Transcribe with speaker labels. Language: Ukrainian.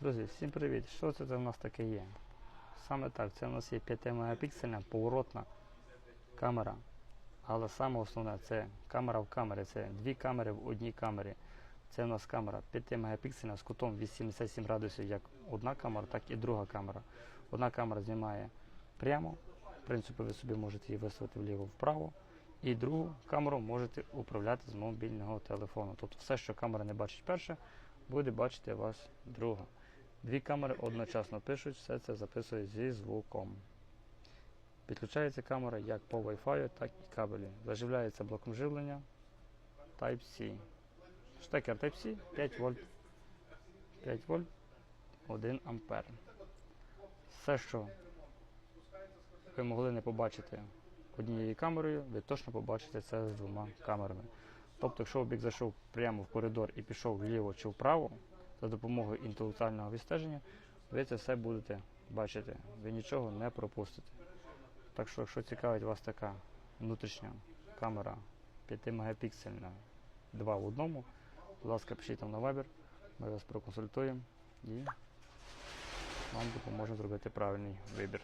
Speaker 1: Друзі, всім привіт! Що це в нас таке є? Саме так, це у нас є 5 мегапіксельна поворотна камера. Але саме основне це камера в камері. Це дві камери в одній камері. Це у нас камера 5 мегапіксельна з кутом 87 градусів, як одна камера, так і друга камера. Одна камера знімає прямо. В принципі, ви собі можете її виставити вліво-вправо. І другу камеру можете управляти з мобільного телефону. Тобто все, що камера не бачить перше, буде бачити вас друга. Дві камери одночасно пишуть, все це записує зі звуком. Підключається камера як по Wi-Fi, так і кабелі. Заживляється блоком живлення Type-C. Штекер Type-C 5 вольт. 5 вольт 1 ампер. Все, що ви могли не побачити однією камерою, ви точно побачите це з двома камерами. Тобто, якщо обік зайшов прямо в коридор і пішов вліво чи вправо, за допомогою інтелектуального відстеження, ви це все будете бачити. Ви нічого не пропустите. Так що, якщо цікавить вас така внутрішня камера 5 мегапіксельна 2 в одному, будь ласка, пишіть там на Viber, ми вас проконсультуємо і вам допоможемо зробити правильний вибір.